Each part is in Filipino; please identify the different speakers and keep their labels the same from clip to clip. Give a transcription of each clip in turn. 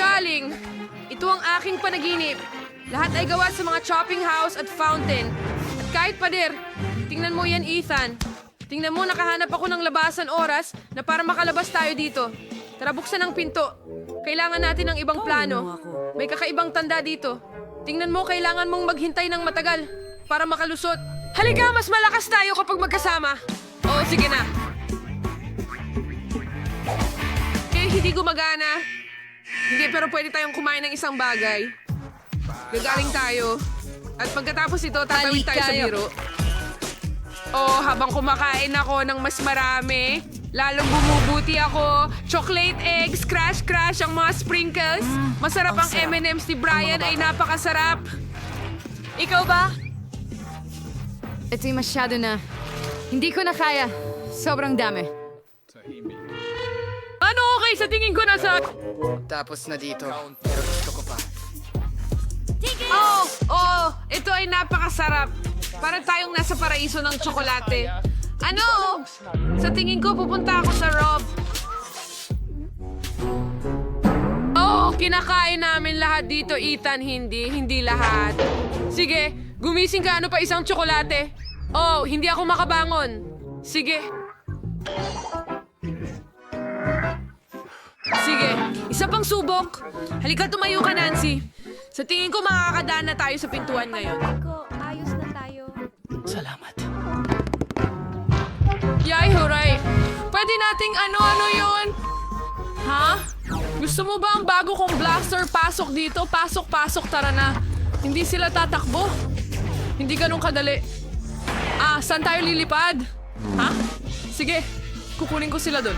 Speaker 1: galing? Ito ang aking panaginip. Lahat ay gawa sa mga chopping house at fountain. At kahit pader, tingnan mo yan, Ethan. Tingnan mo, nakahanap ako ng labasan oras na para makalabas tayo dito. Tara, buksan ang pinto. Kailangan natin ng ibang plano. May kakaibang tanda dito. Tingnan mo, kailangan mong maghintay ng matagal para makalusot. Halika, mas malakas tayo kapag magkasama. Oo, sige na. Eh, hindi gumagana. Hindi, pero pwede tayong kumain ng isang bagay. Gagaling tayo. At pagkatapos ito, tatawid tayo sa biro. Oh, habang kumakain ako ng mas marami, lalong bumubuti ako. Chocolate eggs, crash crash ang mga sprinkles. Masarap ang, M&M's ni Brian ay napakasarap.
Speaker 2: Ikaw ba? Ito'y masyado na. Hindi ko na kaya. Sobrang dami.
Speaker 1: Ano okay sa tingin ko nasa...
Speaker 3: Tapos na dito. Pero gusto ko pa.
Speaker 1: Oh, oh, ito ay napakasarap. Para tayong nasa paraiso ng tsokolate. Ano? Sa tingin ko, pupunta ako sa Rob. Oh, kinakain namin lahat dito, Ethan. Hindi, hindi lahat. Sige, gumising ka. Ano pa isang tsokolate? Oh, hindi ako makabangon. Sige. Isa pang subok. Halika, tumayo ka, Nancy. Sa tingin ko, makakadaan na tayo sa pintuan ngayon.
Speaker 4: Ko, ayos na tayo.
Speaker 3: Salamat.
Speaker 1: Yay, huray! Pwede nating ano-ano yon? Ha? Gusto mo ba ang bago kong blaster pasok dito? Pasok, pasok, tara na. Hindi sila tatakbo. Hindi ganun kadali. Ah, saan tayo lilipad? Ha? Sige, kukunin ko sila doon.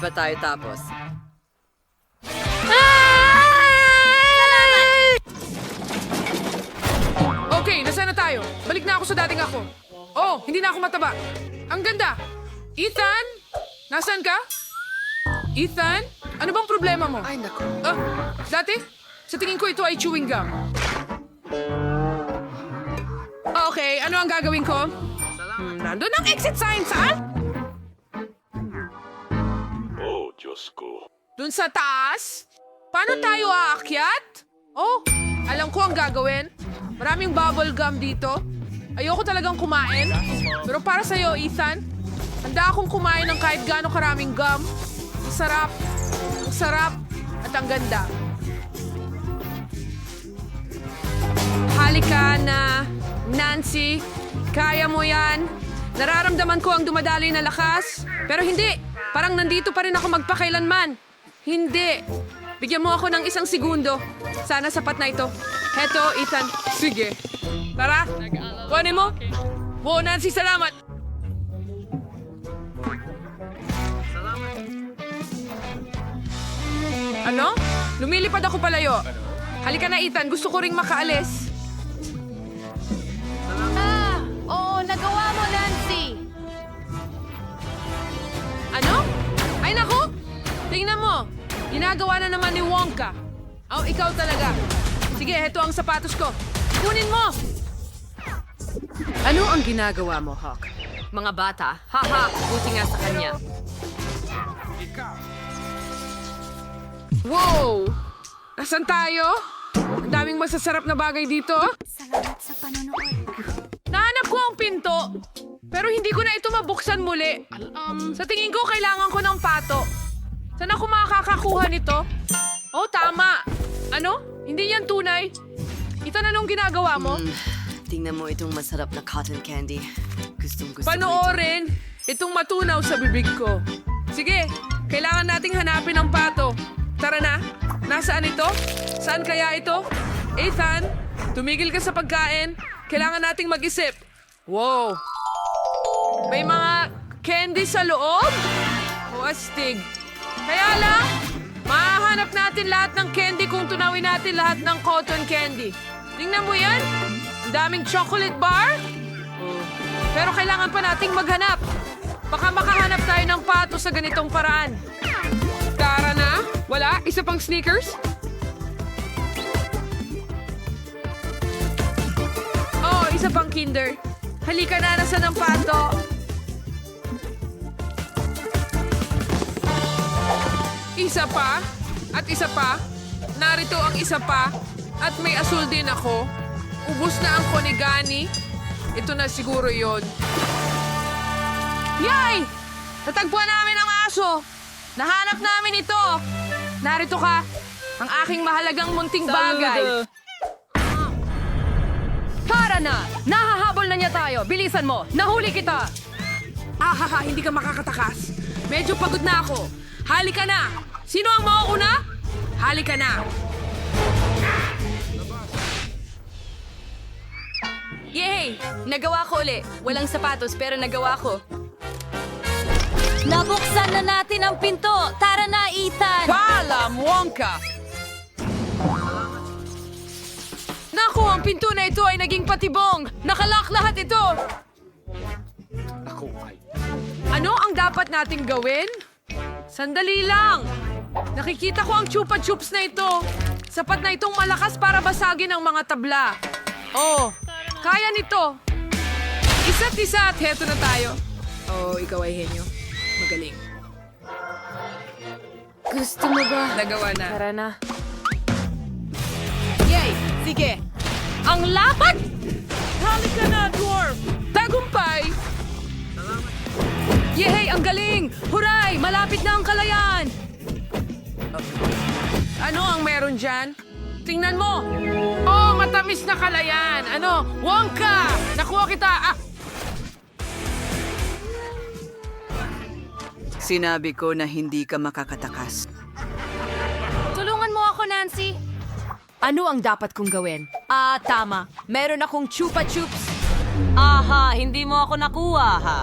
Speaker 5: Pa tayo tapos.
Speaker 1: Okay, nasaan na tayo? Balik na ako sa dating ako. Oh, hindi na ako mataba. Ang ganda. Ethan? Nasaan ka? Ethan? Ano bang problema mo?
Speaker 3: Ay, naku.
Speaker 1: Ah, dati? Sa tingin ko ito ay chewing gum. Okay, ano ang gagawin ko? Hmm, nandun ang exit sign, saan?
Speaker 6: Diyos ko.
Speaker 1: Dun sa taas? Paano tayo aakyat? Oh, alam ko ang gagawin. Maraming bubble gum dito. Ayoko talagang kumain. Pero para sa'yo, Ethan, handa akong kumain ng kahit gaano karaming gum. Ang sarap. Ang sarap. At ang ganda. Halika na, Nancy. Kaya mo yan. Nararamdaman ko ang dumadaloy na lakas. Pero hindi. Parang nandito pa rin ako magpakailanman. Hindi. Bigyan mo ako ng isang segundo. Sana sapat na ito. Heto, Ethan. Sige. Tara. Kuhanin mo. Wow, Nancy, salamat. Ano? Lumilipad ako palayo. Halika na, Ethan. Gusto ko ring makaalis. Tingnan mo. Ginagawa na naman ni Wonka. Oh, ikaw talaga. Sige, heto ang sapatos ko. Kunin mo!
Speaker 2: Ano ang ginagawa mo, Hawk? Mga bata, haha, buti nga sa kanya.
Speaker 1: Wow! Nasaan tayo? Ang daming masasarap na bagay dito.
Speaker 4: Salamat sa panonood.
Speaker 1: Nahanap ko ang pinto. Pero hindi ko na ito mabuksan muli. Sa tingin ko, kailangan ko ng pato. Saan ako makakakuha nito? Oh, tama. Ano? Hindi yan tunay. Ito na nung ginagawa mo?
Speaker 5: Tingnan mo itong masarap na cotton candy. Gustong gusto ko ito.
Speaker 1: Panoorin itong matunaw sa bibig ko. Sige, kailangan nating hanapin ang pato. Tara na. Nasaan ito? Saan kaya ito? Ethan, tumigil ka sa pagkain. Kailangan nating mag-isip. Wow. May mga candy sa loob? O astig. Kaya lang, mahahanap natin lahat ng candy kung tunawin natin lahat ng cotton candy. Tingnan mo yan. Ang daming chocolate bar. Pero kailangan pa nating maghanap. Baka makahanap tayo ng pato sa ganitong paraan. Tara na. Wala? Isa pang sneakers? Oh, isa pang kinder. Halika na, nasa ng pato? Isa pa, at isa pa, narito ang isa pa, at may asul din ako. Ubus na ang konigani. Ito na siguro yon. Yay! Natagpuan namin ang aso! Nahanap namin ito! Narito ka, ang aking mahalagang munting bagay.
Speaker 2: Tara na! Nahahabol na niya tayo! Bilisan mo! Nahuli kita!
Speaker 1: Ahaha, hindi ka makakatakas. Medyo pagod na ako. Halika na! Sino ang mauuna? Halika na!
Speaker 2: Yay! Nagawa ko uli. Walang sapatos pero nagawa ko.
Speaker 4: Nabuksan na natin ang pinto! Tara na, Ethan!
Speaker 1: Paalam, Wonka! Naku, ang pinto na ito ay naging patibong! Nakalak lahat ito! Ano ang dapat nating gawin? Sandali lang! Nakikita ko ang chupa chups na ito. Sapat na itong malakas para basagin ang mga tabla. Oh, kaya nito. Isa't isa at heto na tayo. Oh, ikaw ay henyo. Magaling.
Speaker 2: Gusto mo ba?
Speaker 1: Nagawa na.
Speaker 2: Tara na.
Speaker 1: Yay! Sige! Ang lapad! Halika na, dwarf! Tagumpay!
Speaker 2: Yehey! Ang galing! Huray! Malapit na ang kalayaan!
Speaker 1: Ano ang meron dyan? Tingnan mo! Oh, matamis na kalayan! Ano? Wonka! Nakuha kita! Ah!
Speaker 5: Sinabi ko na hindi ka makakatakas.
Speaker 4: Tulungan mo ako, Nancy!
Speaker 2: Ano ang dapat kong gawin? Ah, tama. Meron akong chupa chups. Aha, hindi mo ako nakuha, ha?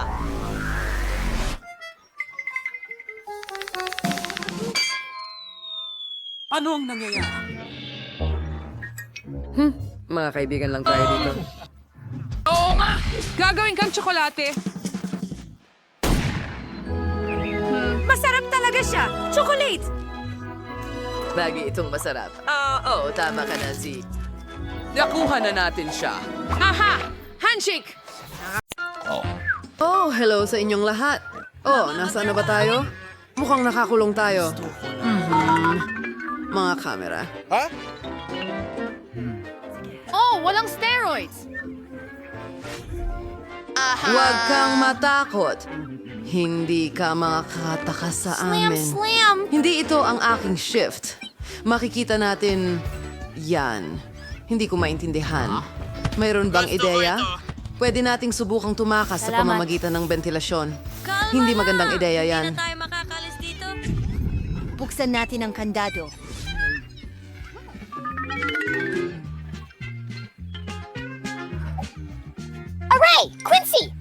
Speaker 3: Ano ang nangyayari?
Speaker 5: Mga kaibigan lang tayo dito.
Speaker 1: Oo nga! Gagawin kang tsokolate.
Speaker 2: Masarap talaga siya! Chocolate!
Speaker 5: Bagay itong masarap. Ah, Oo, tama ka na, Z.
Speaker 3: Nakuha na natin siya.
Speaker 1: Aha! Handshake!
Speaker 7: Oh, hello sa inyong lahat. Oh, nasaan na ba tayo? Mukhang nakakulong tayo. Mga kamera.
Speaker 4: Oh, walang steroids!
Speaker 7: Huwag kang matakot. Hindi ka makakatakas sa amin.
Speaker 4: Slam!
Speaker 7: Hindi ito ang aking shift. Makikita natin yan. Hindi ko maintindihan. Mayroon bang ideya? Pwede nating subukang tumakas sa
Speaker 4: Salamat.
Speaker 7: pamamagitan ng ventilasyon. Hindi magandang ideya yan.
Speaker 4: tayo makakalis dito. Buksan natin ang kandado. Aray! Quincy!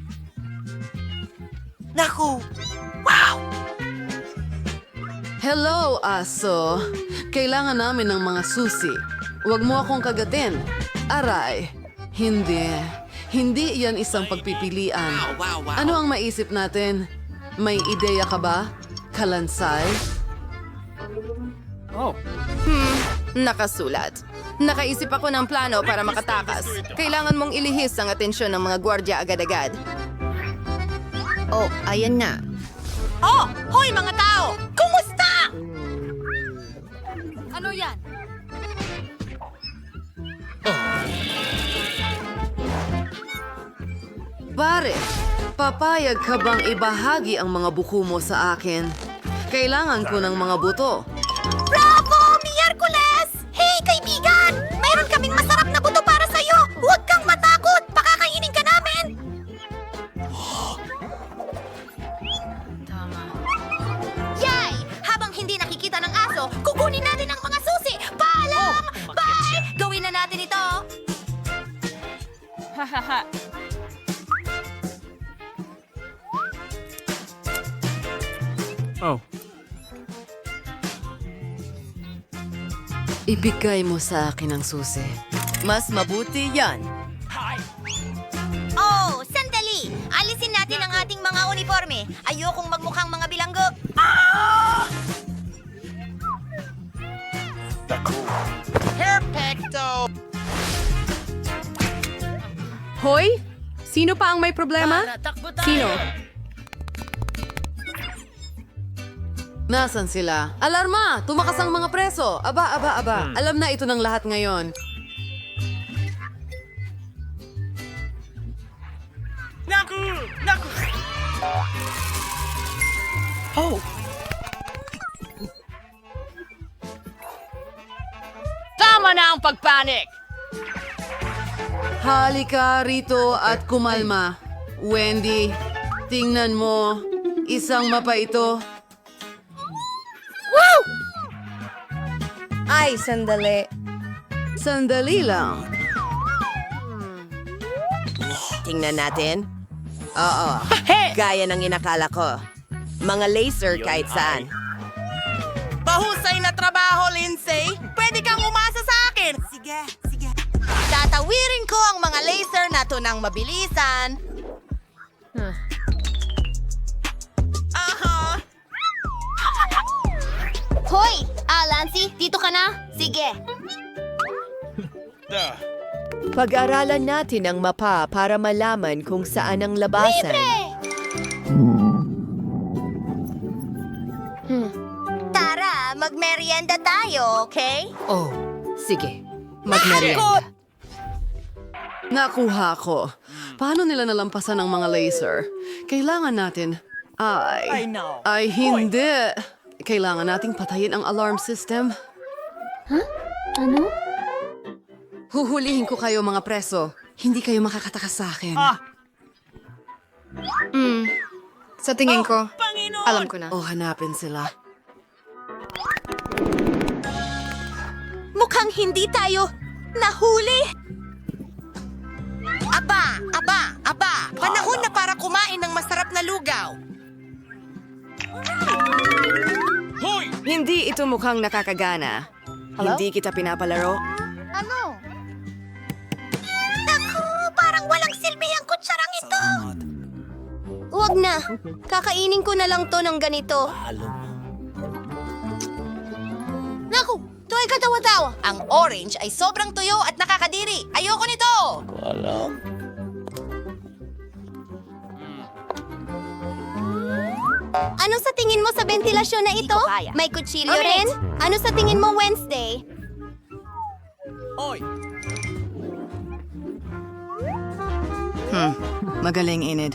Speaker 7: Hello, aso. Kailangan namin ng mga susi. Huwag mo akong kagatin. Aray. Hindi. Hindi iyan isang pagpipilian. Ano ang maisip natin? May ideya ka ba? Kalansay?
Speaker 8: Nakasulat. Nakaisip ako ng plano para makatakas. Kailangan mong ilihis ang atensyon ng mga gwardya agad-agad. Oh, ayan na.
Speaker 4: Oh! Hoy mga tao! Kumusta? Ano yan?
Speaker 7: Pare, papayag ka bang ibahagi ang mga buko mo sa akin? Kailangan ko ng mga buto. Ibigay mo sa akin ang susi.
Speaker 8: Mas mabuti yan.
Speaker 4: Oh, sandali! Alisin natin ang ating mga uniforme. Ayokong magmukhang mga bilanggo.
Speaker 2: Hoy! Sino pa ang may problema? Sino?
Speaker 7: Nasaan sila? Alarma! Tumakas ang mga preso! Aba, aba, aba. Alam na ito ng lahat ngayon.
Speaker 5: Tama na ang pagpanik!
Speaker 7: Halika rito at kumalma. Wendy, tingnan mo. Isang mapa ito.
Speaker 8: Ay, sandali.
Speaker 7: Sandali lang.
Speaker 9: Tingnan natin. Oo. Gaya ng inakala ko. Mga laser kahit saan. Bahusay na trabaho, Lindsay. Pwede kang umasa sa akin. Sige, sige. Tatawirin ko ang mga laser na to ng mabilisan. Aha!
Speaker 4: Hoy! Ah, Lancy, dito ka na? Sige.
Speaker 8: Pag-aralan natin ang mapa para malaman kung saan ang labasan.
Speaker 4: Tara, magmerienda tayo, okay?
Speaker 8: Oh, sige. Magmerienda.
Speaker 7: Nakuha ko. Paano nila nalampasan ang mga laser? Kailangan natin... Ay... Ay, hindi. Kailangan nating patayin ang alarm system.
Speaker 4: Ano?
Speaker 7: Huhulihin ko kayo mga preso. Hindi kayo makakatakas sa akin.
Speaker 2: Sa tingin ko, alam ko na.
Speaker 7: O hanapin sila.
Speaker 9: Mukhang hindi tayo nahuli. Aba, aba, aba. Panahon na para kumain ng masarap na lugaw.
Speaker 8: Hindi ito mukhang nakakagana. Hindi kita pinapalaro.
Speaker 4: Ano? Naku, parang walang silbi ang kutsarang ito. Huwag na. Kakainin ko na lang to ng ganito. Naku, to ay katawa-tawa.
Speaker 9: Ang orange ay sobrang tuyo at nakakadiri. Ayoko nito.
Speaker 4: Ano sa tingin mo sa ventilasyon na ito? May kutsilyo rin? Ano sa tingin mo Wednesday?
Speaker 8: Magaling, Enid.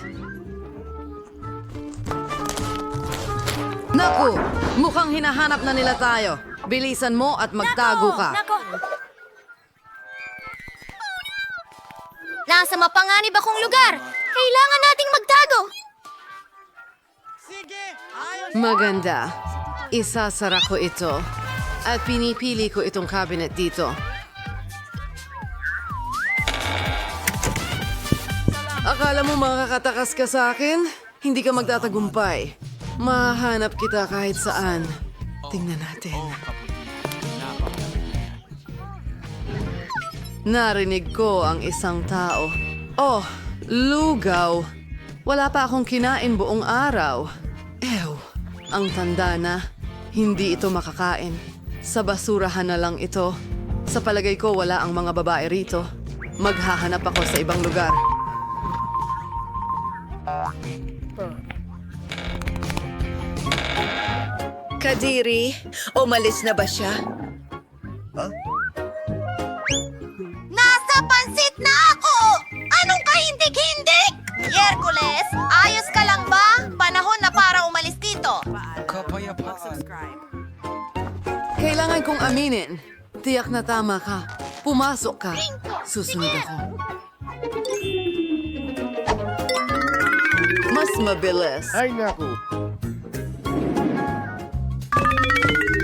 Speaker 7: Naku! Mukhang hinahanap na nila tayo. Bilisan mo at magtago ka.
Speaker 4: Nako! Nasa mapanganib akong lugar. Kailangan nating magtago.
Speaker 7: Maganda. Isasara ko ito. At pinipili ko itong cabinet dito. Akala mo makakatakas ka sa akin? Hindi ka magtatagumpay. Mahanap kita kahit saan. Tingnan natin. Narinig ko ang isang tao. Oh, lugaw. Wala pa akong kinain buong araw. Ang tanda na. Hindi ito makakain. Sa basurahan na lang ito. Sa palagay ko wala ang mga babae rito. Maghahanap ako sa ibang lugar.
Speaker 9: Kadiri, umalis na ba siya?
Speaker 4: Nasa pansit na ako! Anong kahindig-hindig? Yerkules, ayos ka lang ba?
Speaker 7: Kailangan kong aminin. Tiyak na tama ka. Pumasok ka. Susunod ako. Mas mabilis.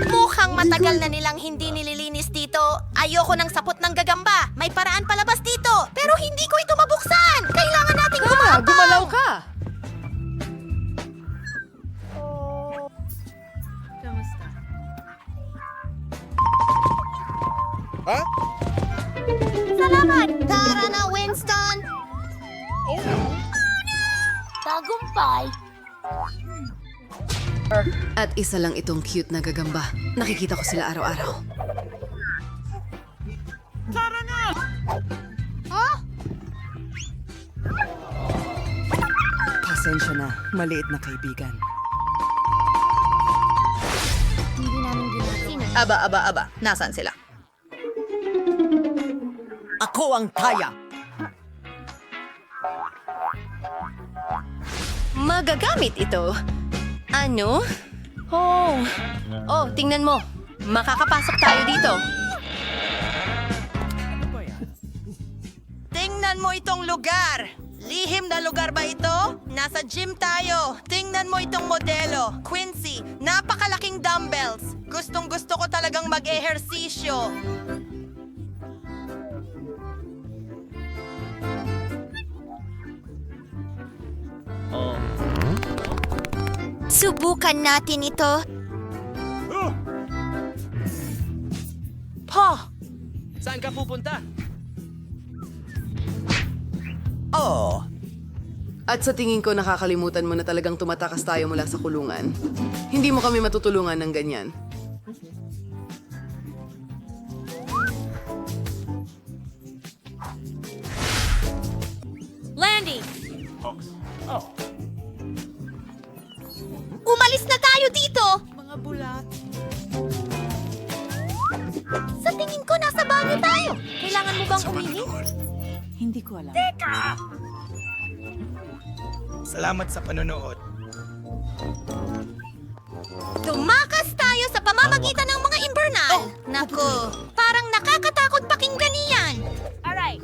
Speaker 4: Mukhang matagal na nilang hindi nililinis dito. Ayoko ng sapot ng gagamba. May paraan
Speaker 7: isa lang itong cute na gagamba. Nakikita ko sila araw-araw.
Speaker 3: Pasensya na, maliit na kaibigan.
Speaker 4: Hindi namin ginagawa.
Speaker 8: Aba, aba, aba. Nasaan sila?
Speaker 9: Ako ang kaya.
Speaker 8: Magagamit ito. Ano? Oh. Oh, tingnan mo. Makakapasok tayo dito.
Speaker 9: Tingnan mo itong lugar. Lihim na lugar ba ito? Nasa gym tayo. Tingnan mo itong modelo. Quincy, napakalaking dumbbells. Gustong gusto ko talagang mag-ehersisyo.
Speaker 4: Subukan natin ito.
Speaker 9: Pa!
Speaker 3: Saan ka pupunta?
Speaker 9: Oh,
Speaker 7: At sa tingin ko nakakalimutan mo na talagang tumatakas tayo mula sa kulungan. Hindi mo kami matutulungan ng ganyan.
Speaker 4: Mo bang umihi?
Speaker 10: Salamat sa panonood.
Speaker 4: Tumakas tayo sa pamamagitan ng mga invernal. Naku, parang nakakatakot pakinggan iyan. Alright.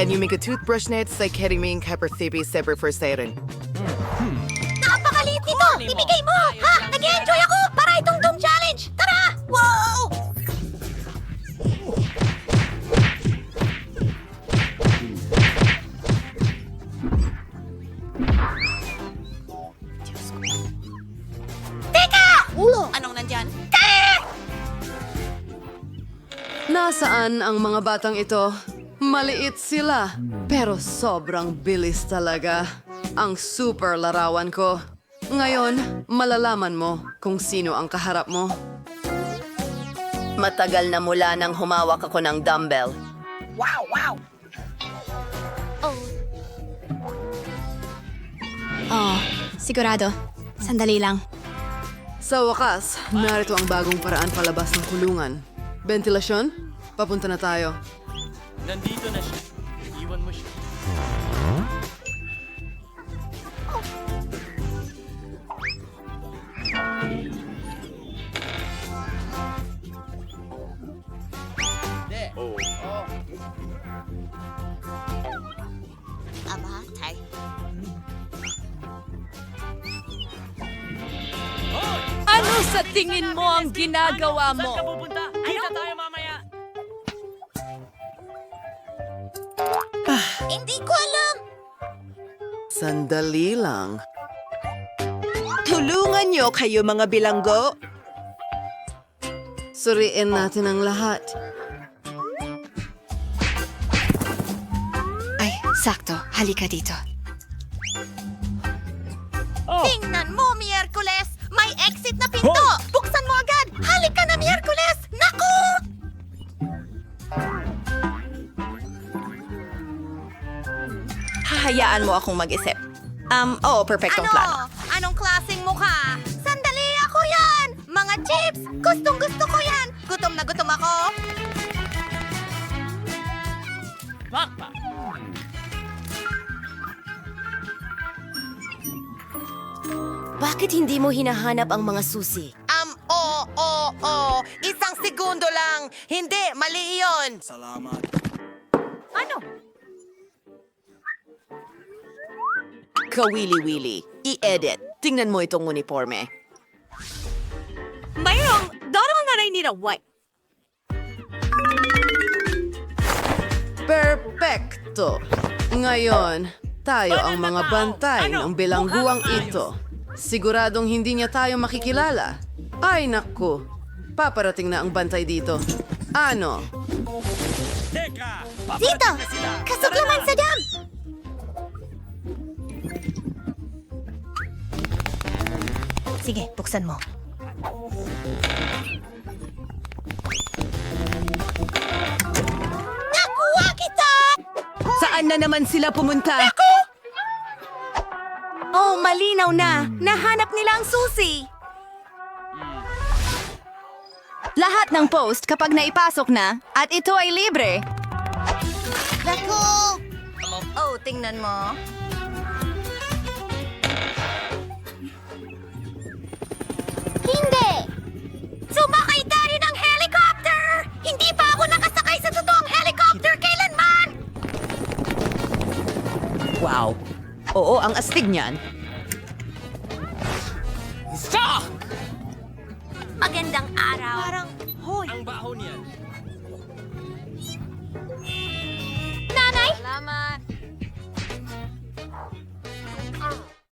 Speaker 11: And you make a toothbrush net sa kidding me kapathibi seber for siren.
Speaker 4: Napakaliit nito! Ibigay mo! Ha? Nag-enjoy ako para itong Doom Challenge! Tara! Wow! Teka! Ulo! Anong nandyan?
Speaker 7: Nasaan ang mga batang ito? Maliit sila, pero sobrang bilis talaga. Ang super larawan ko. Ngayon, malalaman mo kung sino ang kaharap mo.
Speaker 8: Matagal na mula nang humawak ako ng dumbbell.
Speaker 9: Wow, wow.
Speaker 4: Oh, sigurado. Sandali lang.
Speaker 7: Sa wakas, narito ang bagong paraan palabas ng kulungan. Ventilasyon? Papunta na tayo.
Speaker 3: Nandito na siya. Iwan mo siya.
Speaker 4: Aba, tay.
Speaker 2: Ano sa tingin mo ang ginagawa mo?
Speaker 4: Hindi ko alam.
Speaker 7: Sandali lang.
Speaker 9: Tulungan niyo kayo mga bilanggo.
Speaker 7: Suriin natin ang lahat.
Speaker 2: Ay, sakto. Halika dito.
Speaker 8: Hahayaan mo akong mag-isip. Um, oo, perfectong
Speaker 4: ano?
Speaker 8: plano.
Speaker 4: Anong klaseng mukha? Sandali ako yan! Mga chips! Gustong gusto ko yan! Gutom na gutom ako!
Speaker 8: Bakit hindi mo hinahanap ang mga susi?
Speaker 9: Um, oo, oo, oo. Isang segundo lang. Hindi, mali iyon.
Speaker 10: Salamat.
Speaker 4: Ano?
Speaker 11: Kawili-wili. I-edit. Tingnan mo itong uniforme.
Speaker 4: Mayroong darong na need a white.
Speaker 7: Perfecto! Ngayon, tayo ang mga bantay ng bilangguang ito. Siguradong hindi niya tayo makikilala. Ay naku, paparating na ang bantay dito. Ano?
Speaker 4: Dito! Kasuglaman sa dam! Sige, buksan mo. Nakuha kita!
Speaker 8: Saan na naman sila pumunta? Naku!
Speaker 4: Oh, malinaw na! Nahanap nila ang susi!
Speaker 2: Lahat ng post kapag naipasok na at ito ay libre.
Speaker 4: Naku! Oh, tingnan mo. Hindi! Sumakay tayo ng helicopter! Hindi pa ako nakasakay sa totoong helicopter kailanman!
Speaker 9: Wow. Oo, ang astig niyan.
Speaker 4: Magandang araw. Parang, hoy.
Speaker 3: Ang baho niyan.